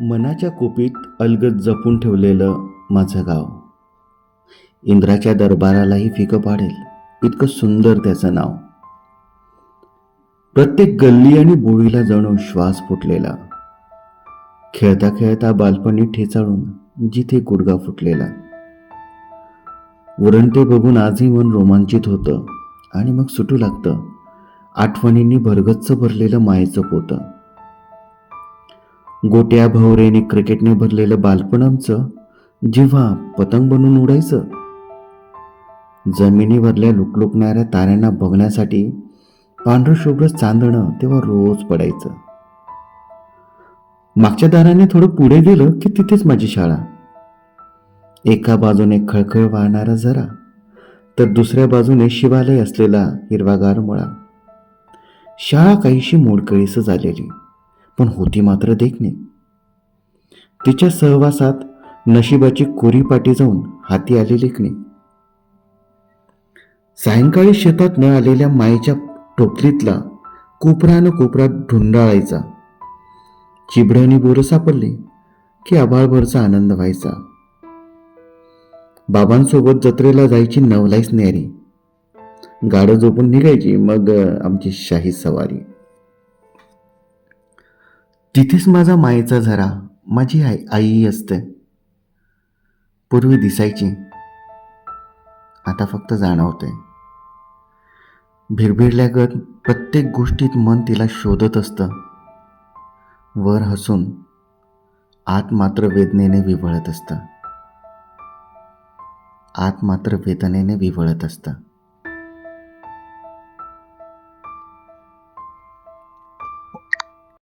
मनाच्या कोपीत अलगद जपून ठेवलेलं माझं गाव. इंद्राच्या दरबारालाही फिकं पाडेल इतकं सुंदर त्याचं नाव. प्रत्येक गल्ली आणि बोळीला जणू श्वास फुटलेला. खेळता खेळता बालपणी ठेचाळून जिथे गुडगा फुटलेला. उरण ते बघून आजही मन रोमांचित होतं आणि मग सुटू लागतं. आठवणींनी भरगच्च भरलेलं मायेचं पोतं. गोट्या भवरेने क्रिकेटने भरलेलं बालपण आमचं जेव्हा पतंग बनून उडायचं. जमिनीवरल्या लुकलुकणाऱ्या ताऱ्यांना बघण्यासाठी पांढरशुभ्र चांदणं तेव्हा रोज पडायचं. मागच्या दाराने थोडं पुढे गेलं की तिथेच माझी शाळा. एका बाजूने खळखळ वाहणारा झरा तर दुसऱ्या बाजूने शिवालय असलेला हिरवागार मळा. शाळा काहीशी मोडकळीस झालेली. पण होती मात्र देखणे. तिच्या सहवासात नशिबाची कोरी पाटी जाऊन हाती आली लेखणे. सायंकाळी शेतात न आलेल्या मायेच्या टोपलीतला कोपरानं कोपरा ढुंडाळायचा. चिबड्याने बोरं सापडली की आभाळभरचा आनंद व्हायचा. बाबांसोबत जत्रेला जायची नवलाईच न्यारी. गाडं झोपून निघायची मग आमची शाही सवारी. तिथेच माझा मायेचा झरा माझी आई आई असते. पूर्वी दिसायची. आता फक्त जाणवते. भिरभिरल्यागत प्रत्येक गोष्टीत मन तिला शोधत असतं. वर हसून आत मात्र वेदनेने विवळत असतं. आत मात्र वेदनेने विवळत असतं.